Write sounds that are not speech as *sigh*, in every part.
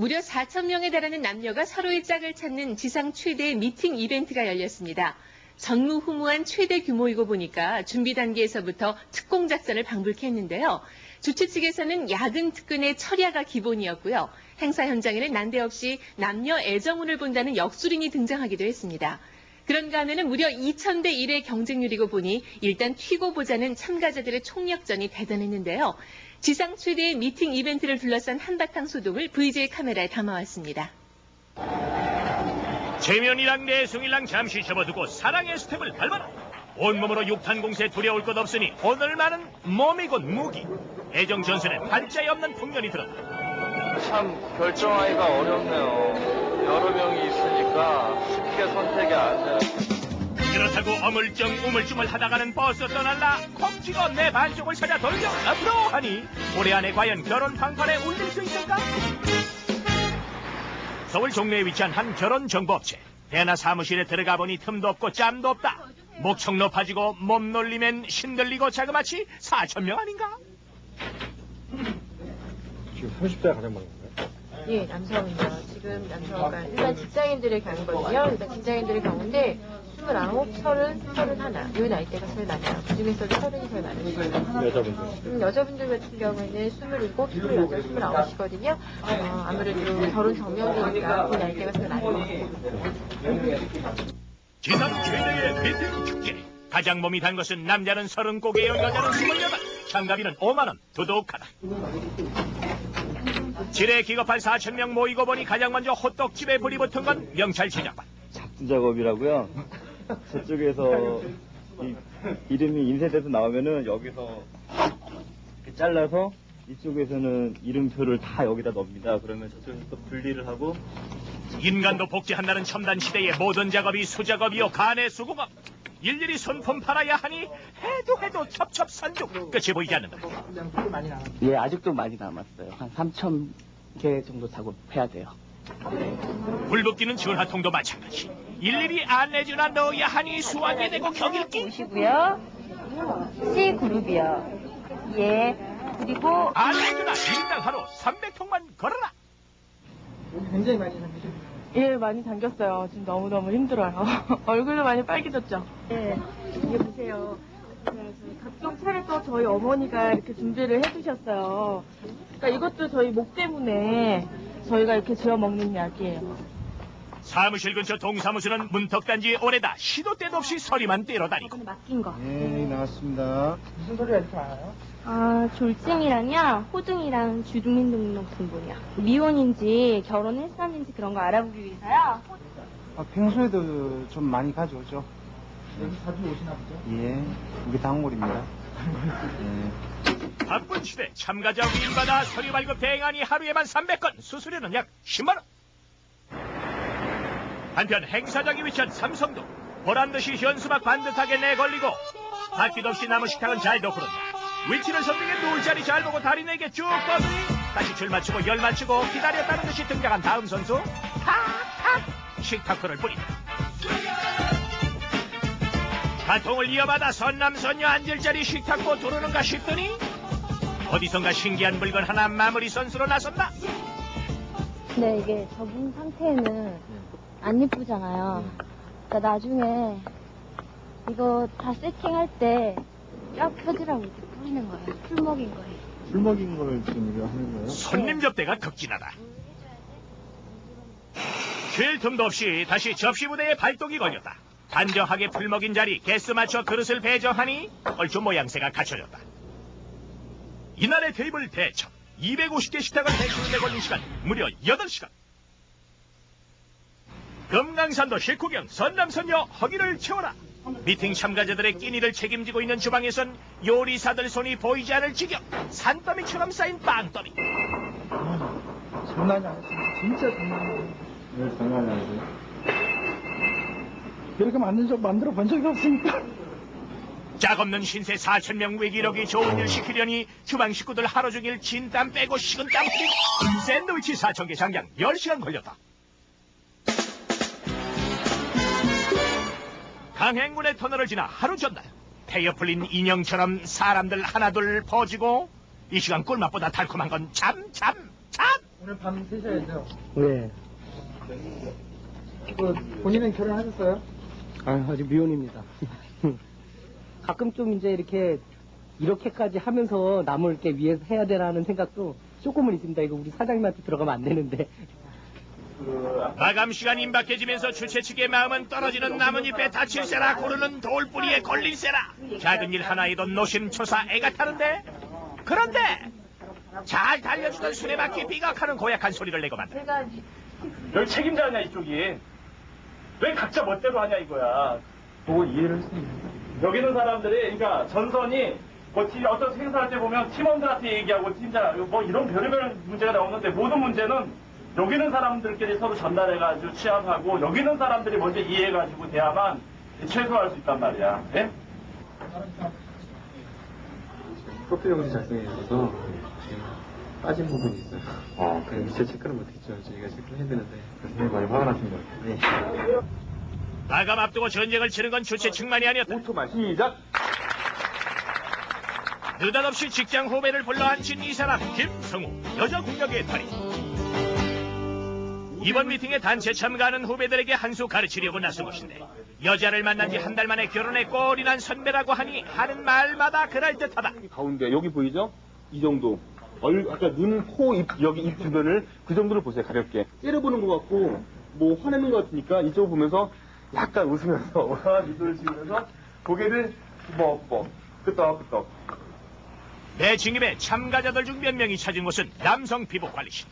무려 4천 명에 달하는 남녀가 서로의 짝을 찾는 지상 최대의 미팅 이벤트가 열렸습니다. 전무후무한 최대 규모이고 보니까 준비 단계에서부터 특공 작전을 방불케 했는데요. 주최 측에서는 야근 특근의 철야가 기본이었고요. 행사 현장에는 난데없이 남녀 애정운을 본다는 역술인이 등장하기도 했습니다. 그런가 하면은 무려 2000대 1의 경쟁률이고 보니 일단 튀고 보자는 참가자들의 총력전이 대단했는데요. 지상 최대의 미팅 이벤트를 둘러싼 한바탕 소동을 VJ 카메라에 담아왔습니다. 재면이랑 내숭이랑 잠시 접어두고 사랑의 스텝을 밟아라. 온몸으로 육탄 공세 두려울 것 없으니 오늘만은 몸이 곧 무기. 애정 전선에 반자에 없는 풍년이 들었다. 참 결정하기가 어렵네요. 여러 명이 있으니까 쉽게 선택이 안 돼요. 그렇다고 어물쩡 우물쭈물 하다가는 버스 떠날라 콕 찍어 내 반쪽을 찾아 돌려 앞으로 하니 올해 안에 과연 결혼 방판에 울릴 수 있을까? 서울 종로에 위치한 한 결혼 정보업체 대나 사무실에 들어가 보니 틈도 없고 짬도 없다 목청 높아지고 몸 놀리면 신들리고 자그마치 4천 명 아닌가? 지금 30대가 가장 많은 건가요? 예, 남성은요. 지금 남성은 일반 직장인들의 경우거든요. 일반 직장인들의 경우인데 29, 30, 31, 이 나이대가 제일 많아요. 그 중에서도 30이 제일 많으시고요. 여자분들. 음, 여자분들 같은 경우에는 27, 28, 29이거든요. 어, 아무래도 결혼 정명기니까 그 나이대가 제일 많은 것 같아요. 지상 최대의 미팅 축제 가장 몸이 단 것은 남자는 서른 고개요 여자는 스물여덟 장가비는 5만원 두둑하다 지뢰 기겁한 4천 명 모이고 보니 가장 먼저 호떡집에 불이 붙은 건 명찰 제작반 작두 작업이라고요. 저쪽에서 이, 이름이 인쇄돼서 나오면은 여기서 이렇게 잘라서 이쪽에서는 이름표를 다 여기다 넣습니다. 그러면 저쪽에서 또 분리를 하고 인간도 복제한다는 첨단 시대의 모든 작업이 수작업이요 간의 수공업 일일이 손품 팔아야 하니 해도 해도 첩첩산중 끝이 보이지 않는다 예, 아직도 많이 남았어요. 한 3천 개 정도 작업해야 돼요. 불붙기는 전화통도 마찬가지 일일이 안내주나 넣어야 하니 수확이 되고 경일기 보시고요. C 그룹이요. 예. 그리고 안내주나 일당 하루 300통만 걸어라 예, 많이 당겼어요. 지금 너무너무 힘들어요. *laughs* 얼굴도 많이 빨개졌죠? 예, 이게 보세요. 네, 저희 각종 차를 또 저희 어머니가 이렇게 준비를 해주셨어요. 그러니까 이것도 저희 목 때문에 저희가 이렇게 지어 먹는 약이에요. 사무실 근처 동사무소는 문턱단지에 오래다 시도 때도 없이 서리만 때려다니고 이거는 맡긴 거. 예, 나왔습니다. 아, 졸증이랑요, 호둥이랑 주민등록 등본이요. 미혼인지 결혼했었는지 그런 거 알아보기 위해서요. 아, 평소에도 좀 많이 가져오죠. 여기 자주 오시나 보죠? 예, 이게 단골입니다. 예. *laughs* 바쁜 시대 참가자 위임받아 서류 발급 대행하니 하루에만 300건 수수료는 약 10만 원 한편 행사장이 위치한 삼성도 보란듯이 현수막 반듯하게 내걸리고 바퀴도 없이 나무 식탁은 잘도 흐른다 위치를 선택해 누울 자리 잘 보고 다리내게 쭉 뻗으니 다시 줄 맞추고 열 맞추고 기다렸다는 듯이 등장한 다음 선수. 탁탁! 식탁표를 뿌린다 가통을 이어받아 선남선녀 앉을 자리 식탁보 두르는가 싶더니 어디선가 신기한 물건 하나 마무리 선수로 나섰다. 근데 이게 접은 상태는 안 예쁘잖아요. 그러니까 나중에 이거 다 세팅할 때 쫙 펴지라고 이렇게 뿌리는 거예요. 풀 먹인 거예요. 술 먹인 걸 지금 이거 하는 거예요? 손님 접대가 극진하다. 쉴 틈도 없이 다시 접시 부대에 발동이 걸렸다. 단정하게 풀 먹인 자리 개수 맞춰 그릇을 배정하니 얼추 모양새가 갖춰졌다. 이날의 테이블 대첩 250개 식탁을 배치는데 걸린 시간 무려 8시간. 금강산도 식후경 선남선녀 허기를 채워라. 미팅 참가자들의 끼니를 책임지고 있는 주방에선 요리사들 손이 보이지 않을 지경 산더미처럼 쌓인 빵더미 장난이 아니지. 진짜 장난이 아니지. 네, 장난이 아니죠. 이렇게 만든 적 만들어 본 적이 없으니까. 짝 없는 신세 4천 명 외기력이 좋은 일 시키려니 주방 식구들 하루 종일 진땀 빼고 식은 땀 흘리고 샌드위치 4천 개 장량 10시간 걸렸다. 강행군의 터널을 지나 하루 전날 태여 풀린 인형처럼 사람들 하나둘 퍼지고 이 시간 꿀맛보다 달콤한 건참참참 오늘 밤 새셔야죠. 네. 그 본인은 결혼하셨어요? 아, 아직 미혼입니다. *laughs* 가끔 좀 이제 이렇게, 이렇게까지 하면서 남을 이렇게 위해서 해야 되라는 생각도 조금은 있습니다. 이거 우리 사장님한테 들어가면 안 되는데. 마감 시간 임박해지면서 주최 측의 마음은 떨어지는 나뭇잎에 다칠세라 고르는 돌뿌리에 걸릴세라. 작은 일 하나에도 노심초사 애가 타는데 그런데 잘 달려주던 수레바퀴 삐걱하는 고약한 소리를 내고 만다. 여기 책임자 아냐 이쪽이? 왜 각자 멋대로 하냐 이거야. 뭐 이해를 할수 있는. 여기는 사람들이 그러니까 전선이 뭐 팀, 어떤 행사할 때 보면 팀원들한테 얘기하고 팀장 뭐 이런 별의별 문제가 나오는데 모든 문제는 여기 있는 사람들끼리 서로 전달해가지고 취합하고 여기 있는 사람들이 먼저 이해해가지고 돼야만 최소화할 수 있단 말이야. 예? 프로필 영지 작성해 주셔서 빠진 부분이 있어요. 어, 그래 미처 체크를 못했죠. 저희가 체크를 해야 되는데 그래서 많이 화가 나신 것 같아요. 네. 마감 앞두고 전쟁을 치는 건 주최 측만이 아니었다 5초만 시작. 느닷없이 직장 후배를 불러앉힌 이 사람 김성우 여자 공격의 달인 이번 미팅에 단체 참가하는 후배들에게 한 수 가르치려고 나선 것인데 여자를 만난 지 한 달 만에 결혼에 꼴이 난 선배라고 하니 하는 말마다 그럴듯하다 가운데 여기 보이죠? 이 정도. 얼, 아까 눈, 코, 입, 여기 입 주변을 그 정도를 보세요, 가볍게. 째려보는 것 같고, 뭐 화내는 것 같으니까 이쪽을 보면서 약간 웃으면서, *laughs* 와, 미소를 지으면서 고개를 뭐, 뭐, 끄떡끄떡. 내 증입에 참가자들 중 몇 명이 찾은 곳은 남성 피부 관리실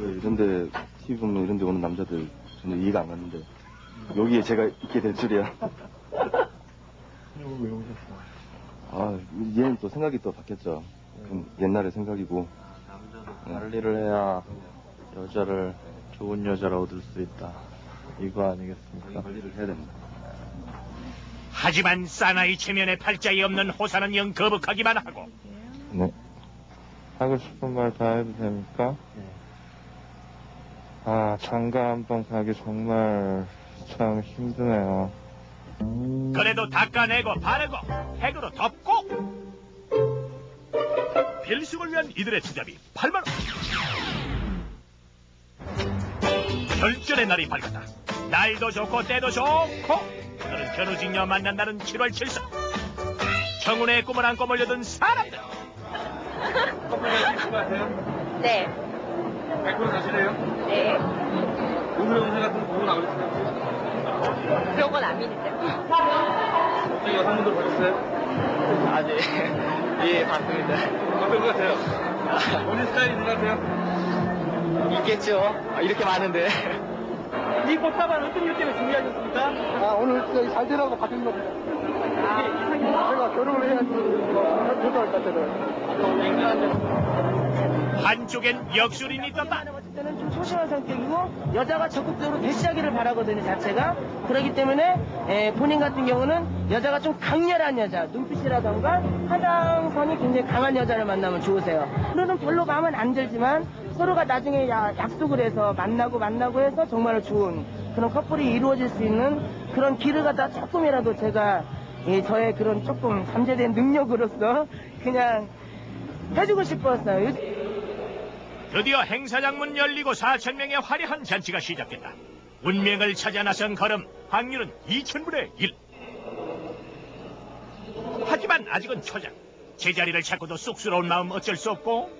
왜 이런데, TV 보면 이런데 오는 남자들 전혀 이해가 안 갔는데, 여기에 제가 있게 될 줄이야. 왜 오셨어요? 아, 얘는 또 생각이 또 바뀌었죠. 그럼 옛날의 생각이고. 관리를 해야 여자를 좋은 여자를 얻을 수 있다. 이거 아니겠습니까? 관리를 해야 됩니다. 하지만 사나이 체면에 팔자에 없는 호사는 영 거북하기만 하고 네. 하고 싶은 말 다 해도 됩니까? 아, 장가 한번 가기 정말 참 힘드네요. 그래도 닦아내고 바르고 핵으로 덮고 필승을 위한 이들의 투잡이 8만 원 결전의 날이 밝았다 날도 좋고 때도 좋고 너는 견우직녀 만난다는 7월 7일 청운의 꿈을 안고 몰려든 사람들 네. 100% 사실래요? 네. 오늘 영상 같은 거 보고 나오셨어요? 그런 건안 믿는데. 혹시 여성분들 보셨어요? 아직 *laughs* 예 봤습니다. 어떤 것 같아요? 본인 스타일이 있는 것 같아요? 있겠죠. 아, 이렇게 많은데. 이 꽃다발 어떤 일 때문에 준비하셨습니까? 아, 오늘 진짜 잘 되라고 받은 겁니다. 제가 결혼을 해야지, 뭐, 것 같아요. 한쪽엔 역술인이 떴다 소심한 성격이고 여자가 적극적으로 대시하기를 바라거든요 자체가 그렇기 때문에 에, 본인 같은 경우는 여자가 좀 강렬한 여자 눈빛이라던가 화장선이 굉장히 강한 여자를 만나면 좋으세요 그러는 별로 마음은 안 들지만 서로가 나중에 야- 약속을 해서 만나고 만나고 해서 정말 좋은 그런 커플이 이루어질 수 있는 그런 길을 갖다 조금이라도 제가 예, 저의 그런 조금 잠재된 능력으로서 그냥 해주고 싶었어요. 드디어 행사장 문 열리고 4천 명의 화려한 잔치가 시작됐다. 운명을 찾아 나선 걸음 확률은 2천분의 1. 하지만 아직은 초장. 제자리를 찾고도 쑥스러운 마음 어쩔 수 없고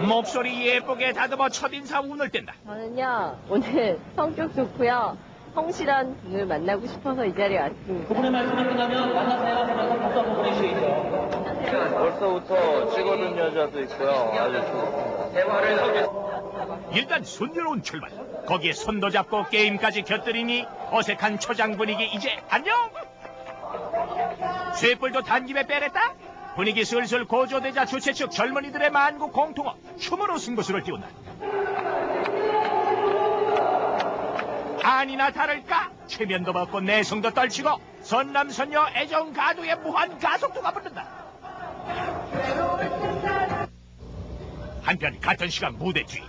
목소리 예쁘게 다듬어 첫인사 운을 뗀다. 저는요, 오늘 성격 좋고요. 성실한 분을 만나고 싶어서 이 자리에 왔습니다. 그분의 말씀이 끝나면 만나세요 하면서 박수 한번 보내주시죠. 벌써부터 찍어둔 여자도 있고요. 아주 좋습니다. 일단 순조로운 출발. 거기에 손도 잡고 게임까지 곁들이니 어색한 초장 분위기 이제 안녕. 쇠뿔도 단김에 빼냈다. 분위기 슬슬 고조되자 주최 측 젊은이들의 만국 공통어 춤으로 승부수를 띄운다. 아니나 다를까 체면도 벗고 내성도 떨치고 선남선녀 애정 가도의 무한 가속도가 붙는다. 한편 같은 시간 무대 뒤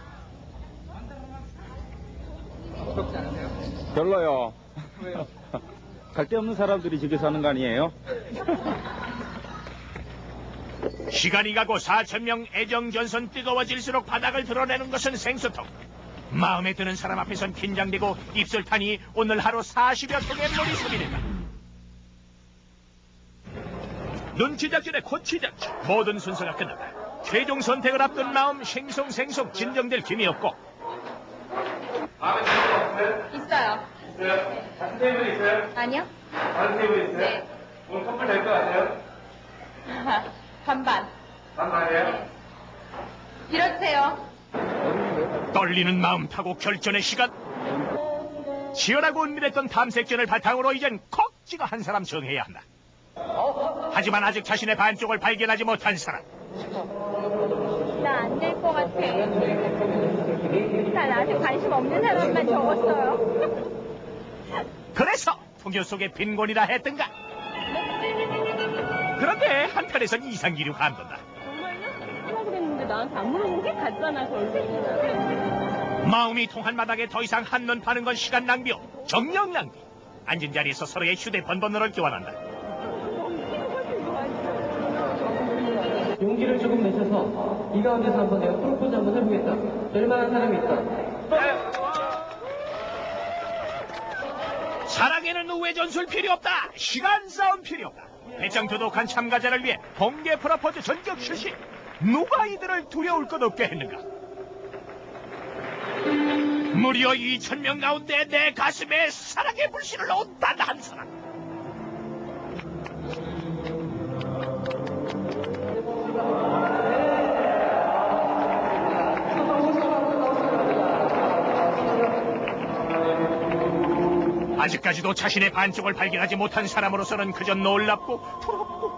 별로요. 갈 데 없는 사람들이 저기 사는 거 아니에요? 시간이 가고 4천명 애정 전선 뜨거워질수록 바닥을 드러내는 것은 생소통. 마음에 드는 사람 앞에선 긴장되고 입술 타니 오늘 하루 40여 통의 물이 소비된다. 눈치 작전에 코치 작전 모든 순서가 끝났다. 최종 선택을 앞둔 마음 생송생송 진정될 김이 없고 있어요. 있어요? 같은 테이블 있어요? 아니요? 다른 테이블 있어요? 네. 오늘 커플 될 것 같아요? 반반. 반반이에요? 밀어주세요. 떨리는 마음 타고 결전의 시간. 치열하고 은밀했던 탐색전을 바탕으로 이젠 콕 찍어 한 사람 정해야 한다. 하지만 아직 자신의 반쪽을 발견하지 못한 사람. 나 안 될 것 같아. 나 나한테 관심 없는 사람만 적었어요. *laughs* 그래서 풍요 속의 빈곤이라 했던가. 그런데 한편에선 이상기류 감돈다. 정말요? 하려고 그랬는데 나한테 안 물어본 게 같잖아, 결국. 마음이 통한 마당에 더 이상 한눈 파는 건 시간 낭비요. 정력 낭비. 앉은 자리에서 서로의 휴대폰 번호를 교환한다. 용기를 조금 내셔서 이 가운데서 한번 내가 프로포즈 한번 해보겠다. 될 만한 사람이 있다. 사랑에는 우회 전술 필요 없다. 시간 싸움 필요 없다. 배짱 도독한 참가자를 위해 공개 프로포즈 전격 실시. 누가 이들을 두려울 것 없게 했는가? 무려 2천명 가운데 내 가슴에 사랑의 불씨를 놓은 단 한 사람. 아직까지도 자신의 반쪽을 발견하지 못한 사람으로서는 그저 놀랍고 부럽고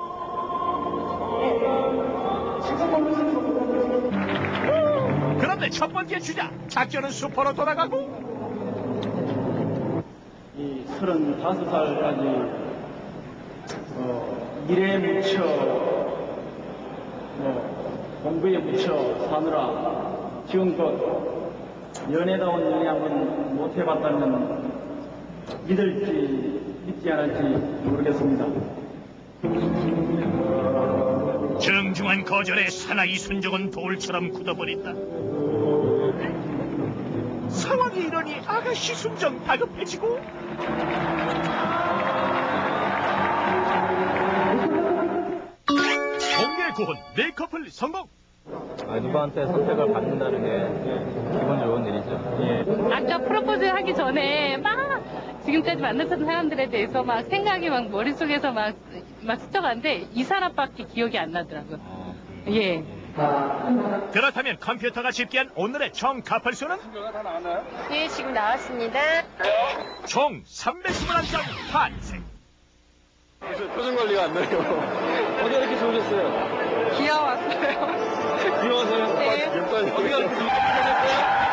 그런데 첫 번째 주자 작전은 수포로 돌아가고 이 35살까지 어, 일에 묻혀 뭐 공부에 묻혀 사느라 지금껏 연애다운 연애 한번 못 해봤다면 믿을지 믿지 않을지 모르겠습니다. 정중한 거절에 사나이 순정은 돌처럼 굳어버린다 상황이 이러니 아가씨 순정 다급해지고 공개 구혼 네 커플 성공 아, 누구한테 선택을 받는다는 게 기분 좋은 일이죠. 예. 아까 프로포즈 하기 전에 막 지금까지 만났던 사람들에 대해서 막 생각이 막 머릿속에서 막, 막 스쳐가는데 이 사람밖에 기억이 안 나더라고요. 예. 그렇다면 컴퓨터가 집계한 오늘의 총 커플 수는 네, 지금 나왔습니다. 총 321장 탄생 표정 관리가 안 돼요. 어디 이렇게 좋으셨어요? 귀여웠어요. 귀여워서요? 네. 몇 살이요? 어디가 이렇게 좋으셨어요?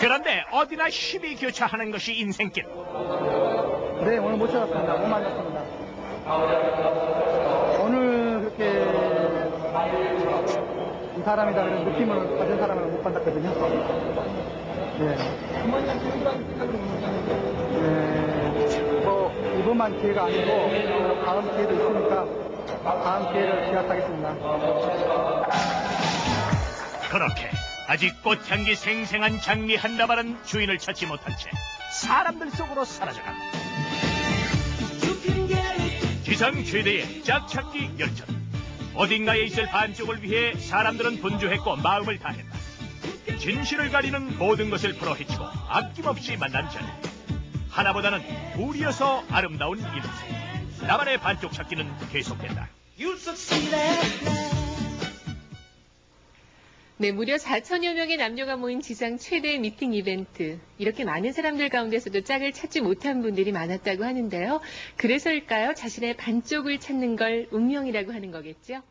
그런데 어디나 힘이 교차하는 것이 인생길 네, 오늘 못 찾았습니다. 못 만났습니다. 오늘 그렇게 이 사람이다 그런 느낌을 가진 사람을 못 만났거든요. 네. 네. 뭐, 이번만 기회가 아니고 다음 기회도 있으니까 다음 기회를 기약하겠습니다. 그렇게 아직 꽃향기 생생한 장미 한 다발은 주인을 찾지 못한 채 사람들 속으로 사라져간다. 지상 최대의 짝찾기 열전. 어딘가에 있을 반쪽을 위해 사람들은 분주했고 마음을 다했다. 진실을 가리는 모든 것을 풀어헤치고 아낌없이 만난 자리. 하나보다는 둘이어서 아름다운 인생. 나만의 반쪽 찾기는 계속된다. 네, 무려 4천여 명의 남녀가 모인 지상 최대 미팅 이벤트. 이렇게 많은 사람들 가운데서도 짝을 찾지 못한 분들이 많았다고 하는데요. 그래서일까요? 자신의 반쪽을 찾는 걸 운명이라고 하는 거겠죠?